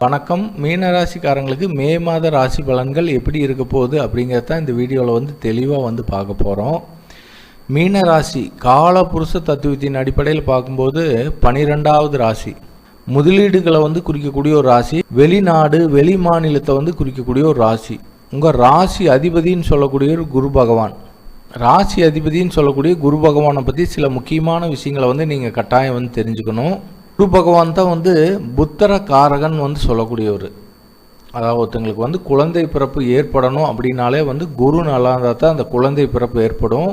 வணக்கம். மீன ராசிக்காரங்களுக்கு மே மாத ராசி பலன்கள் எப்படி இருக்க போகுது அப்படிங்கிறத இந்த வீடியோவில் வந்து தெளிவாக வந்து பார்க்க போகிறோம் மீன ராசி கால புருஷ தத்துவத்தின் அடிப்படையில் பார்க்கும்போது பனிரெண்டாவது ராசி. முதலீடுகளை வந்து குறிக்கக்கூடிய ஒரு ராசி. வெளிநாடு வெளி மாநிலத்தை வந்து குறிக்கக்கூடிய ஒரு ராசி. உங்கள் ராசி அதிபதின்னு சொல்லக்கூடிய ஒரு குரு பகவான். ராசி அதிபதின்னு சொல்லக்கூடிய குரு பகவானை பற்றி சில முக்கியமான விஷயங்களை வந்து நீங்கள் கட்டாயம் வந்து தெரிஞ்சுக்கணும். குரு பகவான் தான் வந்து புத்தர காரகன் வந்து சொல்லக்கூடியவர். அதாவது ஒருத்தங்களுக்கு வந்து குழந்தை பிறப்பு ஏற்படணும் அப்படின்னாலே வந்து குரு நல்லா இருந்தால் தான் அந்த குழந்தை பிறப்பு ஏற்படும்.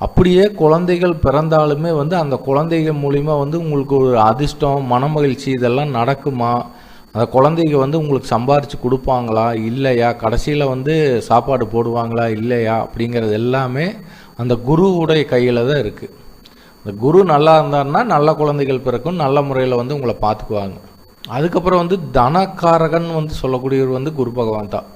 அப்படியே குழந்தைகள் பிறந்தாலுமே வந்து அந்த குழந்தைகள் மூலிமா வந்து உங்களுக்கு ஒரு அதிர்ஷ்டம் மனமகிழ்ச்சி இதெல்லாம் நடக்குமா? அந்த குழந்தைங்க வந்து உங்களுக்கு சம்பாரித்து கொடுப்பாங்களா? இல்லையா? கடைசியில் வந்து சாப்பாடு போடுவாங்களா? இல்லையா? அப்படிங்கிறது எல்லாமே அந்த குருவுடைய கையில் தான் இருக்குது இந்த குரு நல்லா இருந்தாருன்னா நல்ல குழந்தைகள் பிறக்கும் நல்ல முறையில் வந்து உங்களை பார்த்துக்குவாங்க அதுக்கப்புறம் வந்து தனக்காரகன் வந்து சொல்லக்கூடியவர் வந்து குரு பகவான் தான்.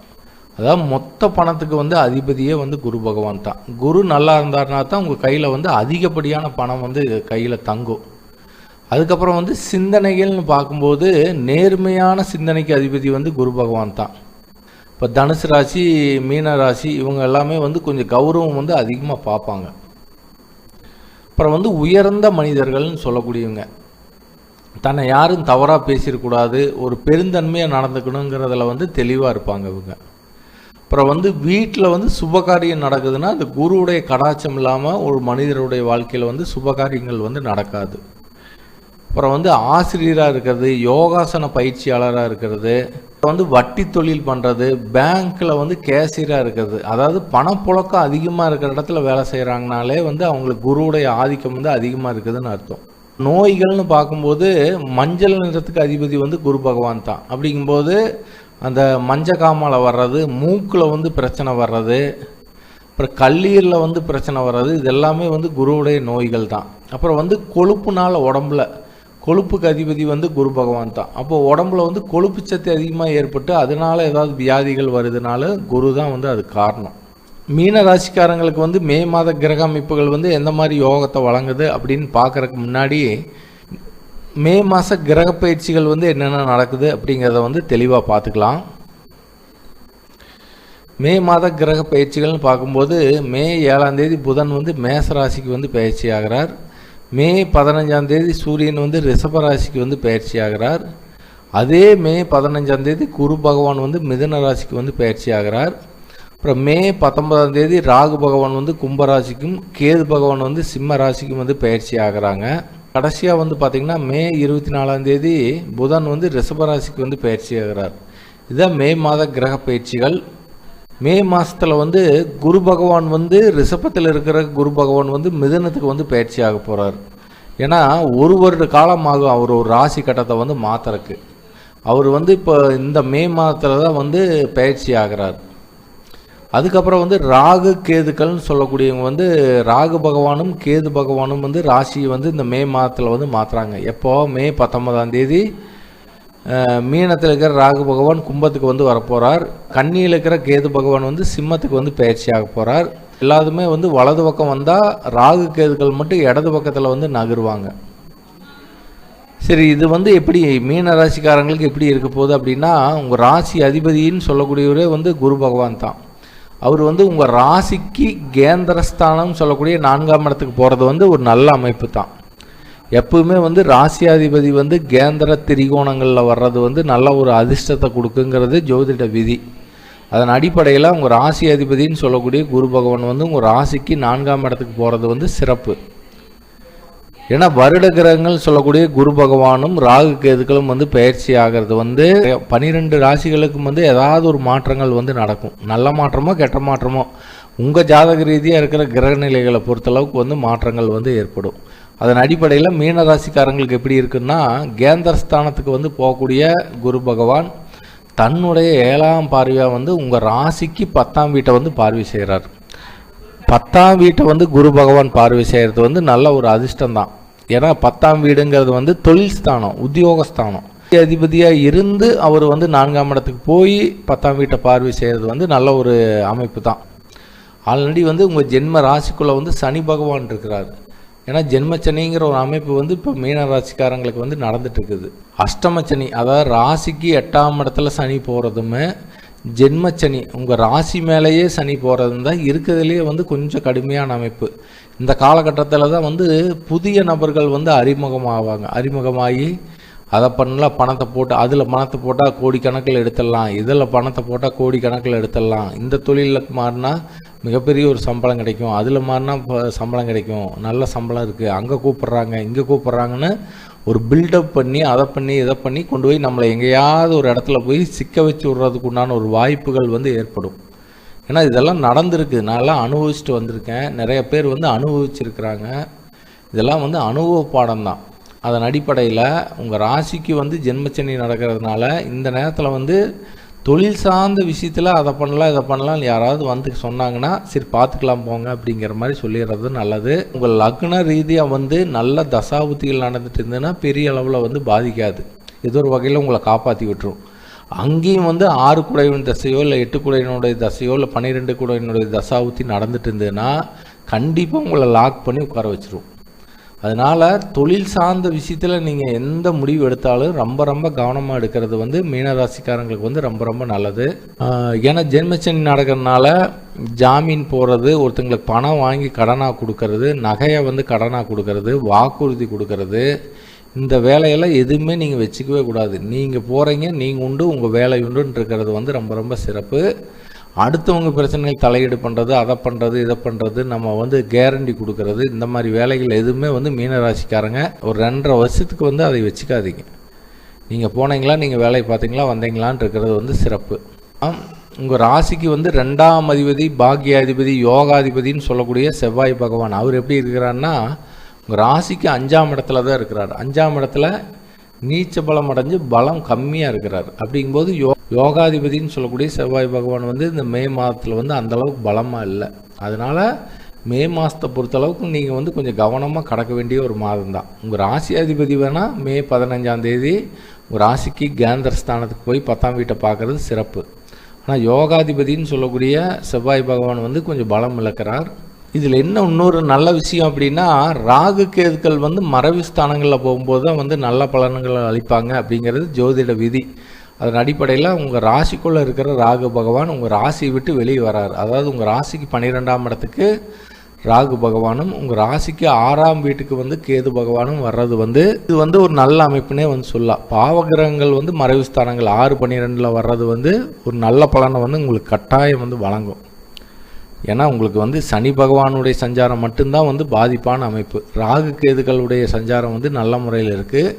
அதாவது மொத்த பணத்துக்கு வந்து அதிபதியே வந்து குரு பகவான் தான். குரு நல்லா இருந்தாருனா தான் உங்கள் கையில் வந்து அதிகப்படியான பணம் வந்து கையில் தங்கும். அதுக்கப்புறம் வந்து சிந்தனைகள்னு பார்க்கும்போது நேர்மையான சிந்தனைக்கு அதிபதி வந்து குரு பகவான் தான். இப்போ தனுசு ராசி மீன ராசி இவங்க எல்லாமே வந்து கொஞ்சம் கௌரவம் வந்து அதிகமாக பார்ப்பாங்க. அப்புறம் வந்து உயர்ந்த மனிதர்கள்னு சொல்லக்கூடியவங்க. தன்னை யாரும் தவறாக பேசிடக்கூடாது ஒரு பெருந்தன்மையாக நடந்துக்கணுங்கிறதுல வந்து தெளிவாக இருப்பாங்க இவங்க. அப்புறம் வந்து வீட்டில் வந்து சுபகாரியம் நடக்குதுன்னா அந்த குருவுடைய கடாச்சம் இல்லாமல் ஒரு மனிதருடைய வாழ்க்கையில் வந்து சுபகாரியங்கள் வந்து நடக்காது. அப்புறம் வந்து ஆசிரியராக இருக்கிறது யோகாசன பயிற்சியாளராக இருக்கிறது வந்து வட்டி தொழில் பண்ணுறது பேங்க்கில் வந்து கேஷியராக இருக்கிறது. அதாவது பணப்புழக்கம் அதிகமாக இருக்கிற இடத்துல வேலை செய்கிறாங்கனாலே வந்து அவங்களுக்கு குருவுடைய ஆதிக்கம் வந்து அதிகமாக இருக்குதுன்னு அர்த்தம். நோய்கள்னு பார்க்கும்போது மஞ்சள் நிறத்துக்கு அதிபதி வந்து குரு பகவான் தான். அப்படிங்கும்போது அந்த மஞ்ச காமால வர்றது மூக்கில் வந்து பிரச்சனை வர்றது அப்புறம் கல்லீரில் வந்து பிரச்சனை வர்றது இது எல்லாமே வந்து குருவுடைய நோய்கள் தான். அப்புறம் வந்து கொழுப்புனால உடம்புல கொழுப்புக்கு அதிபதி வந்து குரு பகவான் தான். அப்போ உடம்புல வந்து கொழுப்பு சத்து அதிகமாக ஏற்பட்டு அதனால ஏதாவது வியாதிகள் வருதுனால குரு தான் வந்து அது காரணம். மீன ராசிக்காரங்களுக்கு வந்து மே மாத கிரக அமைப்புகள் வந்து எந்த மாதிரி யோகத்தை வழங்குது அப்படின்னு பார்க்குறக்கு முன்னாடி மே மாத கிரக பயிற்சிகள் வந்து என்னென்ன நடக்குது அப்படிங்கிறத வந்து தெளிவாக பார்த்துக்கலாம். மே மாத கிரக பயிற்சிகள்னு பார்க்கும்போது மே ஏழாம் தேதி புதன் வந்து மேச ராசிக்கு வந்து பயிற்சி ஆகிறார் மே பதினஞ்சாம் தேதி சூரியன் வந்து ரிஷபராசிக்கு வந்து பயிற்சி ஆகிறார். அதே மே பதினஞ்சாம் தேதி குரு பகவான் வந்து மிதன ராசிக்கு வந்து பயிற்சி ஆகிறார். அப்புறம் மே பத்தொன்பதாம் தேதி ராகு பகவான் வந்து கும்பராசிக்கும் கேது பகவான் வந்து சிம்ம ராசிக்கும் வந்து பயிற்சி ஆகிறாங்க. கடைசியாக வந்து பார்த்திங்கன்னா மே இருபத்தி நாலாம் தேதி புதன் வந்து ரிஷபராசிக்கு வந்து பயிற்சி ஆகிறார். இதுதான் மே மாத கிரக பயிற்சிகள். மே மாதத்தில் வந்து குரு பகவான் வந்து ரிஷபத்தில் இருக்கிற குரு பகவான் வந்து மிதனத்துக்கு வந்து பயிற்சி ஆக போகிறார் ஏன்னா ஒரு வருட காலம் ஆகும் அவர் ஒரு ராசி கட்டத்தை வந்து மாற்றுறக்கு அவர் வந்து இப்போ இந்த மே மாதத்தில் தான் வந்து பயிற்சி ஆகிறார். அதுக்கப்புறம் வந்து ராகு கேதுக்கள்னு சொல்லக்கூடியவங்க வந்து ராகு பகவானும் கேது பகவானும் வந்து ராசியை வந்து இந்த மே மாதத்தில் வந்து மாற்றுறாங்க எப்போ? மே பத்தொன்பதாம் தேதி மீனத்தில் இருக்கிற ராகு பகவான் கும்பத்துக்கு வந்து வரப்போகிறார் கன்னியில் இருக்கிற கேது பகவான் வந்து சிம்மத்துக்கு வந்து பயிற்சியாக போகிறார் எல்லாத்துமே வந்து வலது பக்கம் வந்தால் ராகு கேதுக்கள் மட்டும் இடது பக்கத்தில் வந்து நகருவாங்க. சரி இது வந்து எப்படி மீன ராசிக்காரங்களுக்கு எப்படி இருக்க போகுது அப்படின்னா உங்கள் ராசி அதிபதின்னு சொல்லக்கூடியவரே வந்து குரு பகவான் தான். அவர் வந்து உங்கள் ராசிக்கு கேந்திரஸ்தானம் சொல்லக்கூடிய நான்காம் இடத்துக்கு போகிறது வந்து ஒரு நல்ல அமைப்பு தான். எப்பவுமே வந்து ராசியாதிபதி வந்து கேந்திர திரிகோணங்களில் வர்றது வந்து நல்ல ஒரு அதிர்ஷ்டத்தை கொடுக்குங்கிறது ஜோதிட விதி. அதன் அடிப்படையில் உங்கள் ராசி அதிபதினு சொல்லக்கூடிய குரு பகவான் வந்து உங்கள் ராசிக்கு நான்காம் இடத்துக்கு போகிறது வந்து சிறப்பு. ஏன்னா வருட கிரகங்கள் சொல்லக்கூடிய குரு பகவானும் ராகு கேதுக்களும் வந்து பயிற்சி ஆகிறது வந்து பனிரெண்டு ராசிகளுக்கும் வந்து ஏதாவது ஒரு மாற்றங்கள் வந்து நடக்கும். நல்ல மாற்றமோ கெட்ட மாற்றமோ உங்கள் ஜாதக ரீதியாக இருக்கிற கிரக நிலைகளை பொறுத்தளவுக்கு வந்து மாற்றங்கள் வந்து ஏற்படும். அதன் அடிப்படையில் மீன ராசிக்காரங்களுக்கு எப்படி இருக்குன்னா கேந்திரஸ்தானத்துக்கு வந்து போகக்கூடிய குரு பகவான் தன்னுடைய ஏழாம் பார்வையாக வந்து உங்கள் ராசிக்கு பத்தாம் வீட்டை வந்து பார்வை செய்கிறார் பத்தாம் வீட்டை வந்து குரு பகவான் பார்வை செய்கிறது வந்து நல்ல ஒரு அதிர்ஷ்டம் தான். ஏன்னா பத்தாம் வீடுங்கிறது வந்து தொழில் ஸ்தானம் உத்தியோகஸ்தானம் அதிபதியாக இருந்து அவர் வந்து நான்காம் இடத்துக்கு போய் பத்தாம் வீட்டை பார்வை செய்கிறது வந்து நல்ல ஒரு அமைப்பு தான். ஆல்ரெடி வந்து உங்கள் ஜென்ம ராசிக்குள்ளே வந்து சனி பகவான் இருக்கிறார். ஏன்னா ஜென்மச்சனிங்கிற ஒரு அமைப்பு வந்து இப்போ மீன ராசிக்காரங்களுக்கு வந்து நடந்துட்டுருக்குது. அஷ்டமச்சனி அதாவது ராசிக்கு எட்டாம் இடத்துல சனி போகிறதுமே ஜென்மச்சனி உங்கள் ராசி மேலேயே சனி போகிறதும் தான் இருக்கிறதுலேயே வந்து கொஞ்சம் கடுமையான அமைப்பு. இந்த காலகட்டத்தில் தான் வந்து புதிய நபர்கள் வந்து அறிமுகமாவாங்க. அறிமுகமாகி அதை பண்ணலாம் பணத்தை போட்டு அதில் பணத்தை போட்டால் கோடிக்கணக்கில் எடுத்துடலாம். இதில் பணத்தை போட்டால் கோடிக்கணக்கில் எடுத்துடலாம். இந்த தொழிலில் மாறினா மிகப்பெரிய ஒரு சம்பளம் கிடைக்கும். அதில் மாறினா இப்போ சம்பளம் கிடைக்கும். நல்ல சம்பளம் இருக்குது அங்கே கூப்பிட்றாங்க இங்கே கூப்பிட்றாங்கன்னு ஒரு பில்டப் பண்ணி அதை பண்ணி இதை பண்ணி கொண்டு போய் நம்மளை எங்கேயாவது ஒரு இடத்துல போய் சிக்க வச்சு விட்றதுக்கு உண்டான ஒரு வாய்ப்புகள் வந்து ஏற்படும். ஏன்னா இதெல்லாம் நடந்திருக்கு. நான்லாம் அனுபவிச்சுட்டு வந்திருக்கேன். நிறைய பேர் வந்து அனுபவிச்சிருக்கிறாங்க. இதெல்லாம் வந்து அனுபவ பாடம் தான். அதன் அடிப்படையில் உங்கள் ராசிக்கு வந்து ஜென்மச்சனி நடக்கிறதுனால இந்த நேரத்தில் வந்து தொழில் சார்ந்த விஷயத்தில் அதை பண்ணலாம் இதை பண்ணலாம் யாராவது வந்து சொன்னாங்கன்னா சரி பார்த்துக்கலாம் போங்க அப்படிங்கிற மாதிரி சொல்லிடுறது நல்லது. உங்கள் லக்ன ரீதியாக வந்து நல்ல தசாபுத்திகள் நடந்துட்டு இருந்ததுன்னா பெரிய அளவில் வந்து பாதிக்காது. ஏதோ ஒரு வகையில் உங்களை காப்பாற்றி விட்டுரும். அங்கேயும் வந்து ஆறு குடையின் தசையோ இல்லை எட்டு குடையினுடைய தசையோ இல்லை பன்னிரெண்டு குடையினுடைய தசாவுத்தி நடந்துட்டு இருந்ததுன்னா கண்டிப்பாக உங்களை லாக் பண்ணி உட்கார வச்சிரும். அதனால் தொழில் சார்ந்த விஷயத்தில் நீங்கள் எந்த முடிவு எடுத்தாலும் ரொம்ப ரொம்ப கவனமாக எடுக்கிறது வந்து மீனராசிக்காரங்களுக்கு வந்து ரொம்ப ரொம்ப நல்லது. ஏன்னா ஜென்மச்சனி நடக்கிறதுனால ஜாமீன் போகிறது ஒருத்தங்களுக்கு பணம் வாங்கி கடனாக கொடுக்கறது நகையை வந்து கடனாக கொடுக்கறது வாக்குறுதி கொடுக்கறது இந்த வேலையெல்லாம் எதுவுமே நீங்கள் வச்சுக்கவே கூடாது. நீங்கள் போகிறீங்க நீங்கள் உண்டு உங்கள் வேலை உண்டுன்னு இருக்கிறது வந்து ரொம்ப ரொம்ப சிறப்பு. அடுத்தவங்க பிரச்சனைகள் தலையீடு பண்ணுறது அதை பண்ணுறது இதை பண்ணுறது நம்ம வந்து கேரண்டி கொடுக்கறது இந்த மாதிரி வேலைகள் எதுவுமே வந்து மீனராசிக்காரங்க ஒரு ரெண்டரை வருஷத்துக்கு வந்து அதை வச்சுக்காதீங்க. நீங்கள் போனீங்களா நீங்கள் வேலையை பார்த்தீங்களா வந்தீங்களான்னு இருக்கிறது வந்து சிறப்பு. உங்கள் ராசிக்கு வந்து ரெண்டாம் அதிபதி பாக்யாதிபதி யோகாதிபதின்னு சொல்லக்கூடிய செவ்வாய் பகவான் அவர் எப்படி இருக்கிறாருன்னா உங்கள் ராசிக்கு அஞ்சாம் இடத்துல தான் இருக்கிறார். அஞ்சாம் இடத்துல நீச்ச பலம் அடைஞ்சு பலம் கம்மியாக இருக்கிறார். அப்படிங்கும்போது யோ யோகாதிபதின்னு சொல்லக்கூடிய செவ்வாய் பகவான் வந்து இந்த மே மாதத்தில் வந்து அந்த அளவுக்கு பலமாக இல்லை. அதனால் மே மாதத்தை பொறுத்தளவுக்கு நீங்கள் வந்து கொஞ்சம் கவனமாக கடக்க வேண்டிய ஒரு மாதம் தான். உங்கள் ராசி அதிபதி வேணால் மே பதினஞ்சாம் தேதி உங்கள் ராசிக்கு கேந்திர ஸ்தானத்துக்கு போய் பத்தாம் வீட்டை பார்க்குறது சிறப்பு. ஆனால் யோகாதிபதின்னு சொல்லக்கூடிய செவ்வாய் பகவான் வந்து கொஞ்சம் பலம் இழக்கிறார். இதில் என்ன இன்னொரு நல்ல விஷயம் அப்படின்னா ராகு கேதுக்கள் வந்து மறைவு ஸ்தானங்களில் போகும்போது தான் வந்து நல்ல பலன்களை அளிப்பாங்க அப்படிங்கிறது ஜோதிட விதி. அதன் அடிப்படையில் உங்கள் ராசிக்குள்ளே இருக்கிற ராகு பகவான் உங்கள் ராசியை விட்டு வெளியே வராரு. அதாவது உங்கள் ராசிக்கு பன்னிரெண்டாம் இடத்துக்கு ராகு பகவானும் உங்கள் ராசிக்கு ஆறாம் வீட்டுக்கு வந்து கேது பகவானும் வர்றது வந்து இது வந்து ஒரு நல்ல அமைப்புனே வந்து சொல்லலாம் பாவகிரகங்கள் வந்து மறைவு ஸ்தானங்கள். ஆறு பன்னிரெண்டில் வர்றது வந்து ஒரு நல்ல பலனை வந்து உங்களுக்கு கட்டாயம் வந்து வழங்கும். ஏன்னா உங்களுக்கு வந்து சனி பகவானுடைய சஞ்சாரம் மட்டும்தான் வந்து பாதிப்பான அமைப்பு. ராகு கேதுகளுடைய சஞ்சாரம் வந்து நல்ல முறையில் இருக்குது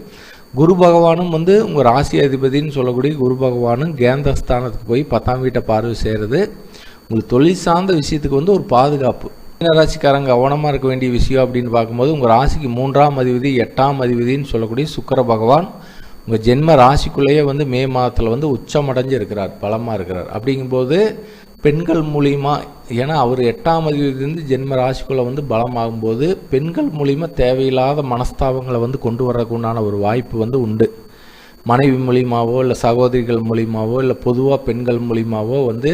குரு பகவானும் வந்து உங்கள் ராசி அதிபதின்னு சொல்லக்கூடிய குரு பகவானும் கேந்தஸ்தானத்துக்கு போய் பத்தாம் வீட்டை பார்வை செய்கிறது உங்களுக்கு தொழில் சார்ந்த விஷயத்துக்கு வந்து ஒரு பாதுகாப்பு. மீன ராசிக்காரங்க கவனமாக இருக்க வேண்டிய விஷயம் அப்படின்னு பார்க்கும்போது உங்கள் ராசிக்கு மூன்றாம் அதிபதி எட்டாம் அதிபதின்னு சொல்லக்கூடிய சுக்கர பகவான் உங்கள் ஜென்ம ராசிக்குள்ளேயே வந்து மே மாதத்தில் வந்து உச்சமடைஞ்சு இருக்கிறார் பலமாக இருக்கிறார். அப்படிங்கும்போது பெண்கள் மூலிமா ஏன்னா அவர் எட்டாம் அதிபதியிலிருந்து ஜென்ம ராசிக்குள்ளே வந்து பலமாகும்போது பெண்கள் மூலிமா தேவையில்லாத மனஸ்தாபங்களை வந்து கொண்டு வர்றதுக்கு உண்டான ஒரு வாய்ப்பு வந்து உண்டு. மனைவி மூலியமாவோ இல்லை சகோதரிகள் மூலியமாவோ இல்லை பொதுவாக பெண்கள் மூலியமாவோ வந்து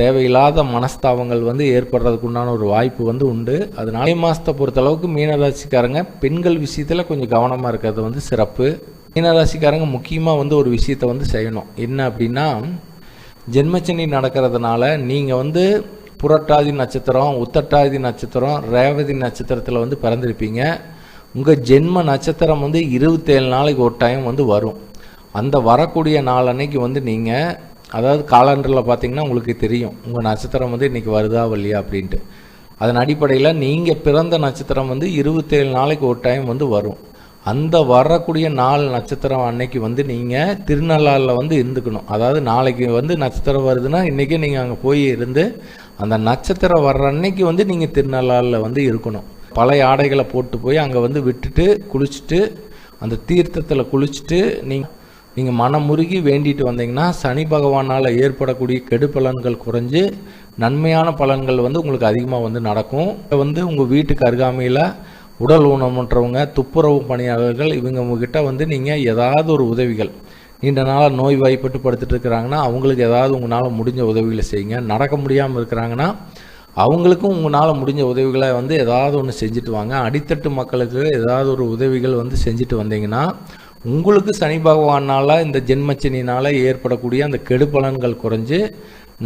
தேவையில்லாத மனஸ்தாபங்கள் வந்து ஏற்படுறதுக்கு உண்டான ஒரு வாய்ப்பு வந்து உண்டு. அதனால மே மாதத்தை பொறுத்தளவுக்கு மீனராசிக்காரங்க பெண்கள் விஷயத்தில் கொஞ்சம் கவனமாக இருக்கிறது வந்து சிறப்பு. மீனராசிக்காரங்க முக்கியமாக வந்து ஒரு விஷயத்தை வந்து செய்யணும். என்ன அப்படின்னா ஜென்மச்சனி நடக்கிறதுனால நீங்கள் வந்து புரட்டாதி நட்சத்திரம் உத்தட்டாதி நட்சத்திரம் ரேவதி நட்சத்திரத்தில் வந்து பிறந்திருப்பீங்க. உங்கள் ஜென்ம நட்சத்திரம் வந்து இருபத்தேழு நாளைக்கு ஒரு டைம் வந்து வரும். அந்த வரக்கூடிய நாள் அன்னைக்கு வந்து நீங்கள் அதாவது காலண்டரில் பார்த்தீங்கன்னா உங்களுக்கு தெரியும். உங்கள் நட்சத்திரம் வந்து இன்றைக்கி வருதா இல்லையா அப்படின்ட்டு. அதன் அடிப்படையில் நீங்கள் பிறந்த நட்சத்திரம் வந்து இருபத்தேழு நாளைக்கு ஒரு டைம் வந்து வரும். அந்த வரக்கூடிய நாள் நட்சத்திரம் அன்னைக்கு வந்து நீங்கள் திருநள்ளாலில் வந்து இருந்துக்கணும். அதாவது நாளைக்கு வந்து நட்சத்திரம் வருதுன்னா இன்றைக்கே நீங்கள் அங்கே போய் இருந்து அந்த நட்சத்திரம் வர்ற அன்னைக்கு வந்து நீங்கள் திருநள்ளாலில் வந்து இருக்கணும். பழைய ஆடைகளை போட்டு போய் அங்கே வந்து விட்டுட்டு குளிச்சுட்டு அந்த தீர்த்தத்தில் குளிச்சுட்டு நீங்கள் நீங்கள் மனமுருகி வேண்டிட்டு வந்தீங்கன்னா சனி பகவானால் ஏற்படக்கூடிய கெடு பலன்கள் குறைஞ்சு நன்மையான பலன்கள் வந்து உங்களுக்கு அதிகமாக வந்து நடக்கும். வந்து உங்கள் வீட்டுக்கு அருகாமையில் உடல் ஊனமுற்றவங்க துப்புரவு பணியாளர்கள் இவங்க உங்ககிட்ட வந்து நீங்கள் ஏதாவது ஒரு உதவிகள் நீண்ட நாளாக நோய் வாய்ப்பட்டு படுத்துட்டு இருக்கிறாங்கன்னா அவங்களுக்கு ஏதாவது உங்களால் முடிஞ்ச உதவிகளை செய்யுங்க. நடக்க முடியாமல் இருக்கிறாங்கன்னா அவங்களுக்கும் உங்களால் முடிஞ்ச உதவிகளை வந்து ஏதாவது ஒன்று செஞ்சுட்டு வாங்க. அடித்தட்டு மக்களுக்கு ஏதாவது ஒரு உதவிகள் வந்து செஞ்சுட்டு வந்தீங்கன்னா உங்களுக்கு சனி பகவானால் இந்த ஜென்மச்சனினால் ஏற்படக்கூடிய அந்த கெடு பலன்கள் குறைஞ்சு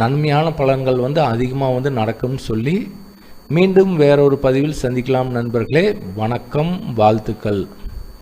நன்மையான பலன்கள் வந்து அதிகமாக வந்து நடக்கும்னு சொல்லி மீண்டும் வேறொரு பதிவில் சந்திக்கலாம் நண்பர்களே. வணக்கம் வாழ்த்துக்கள்.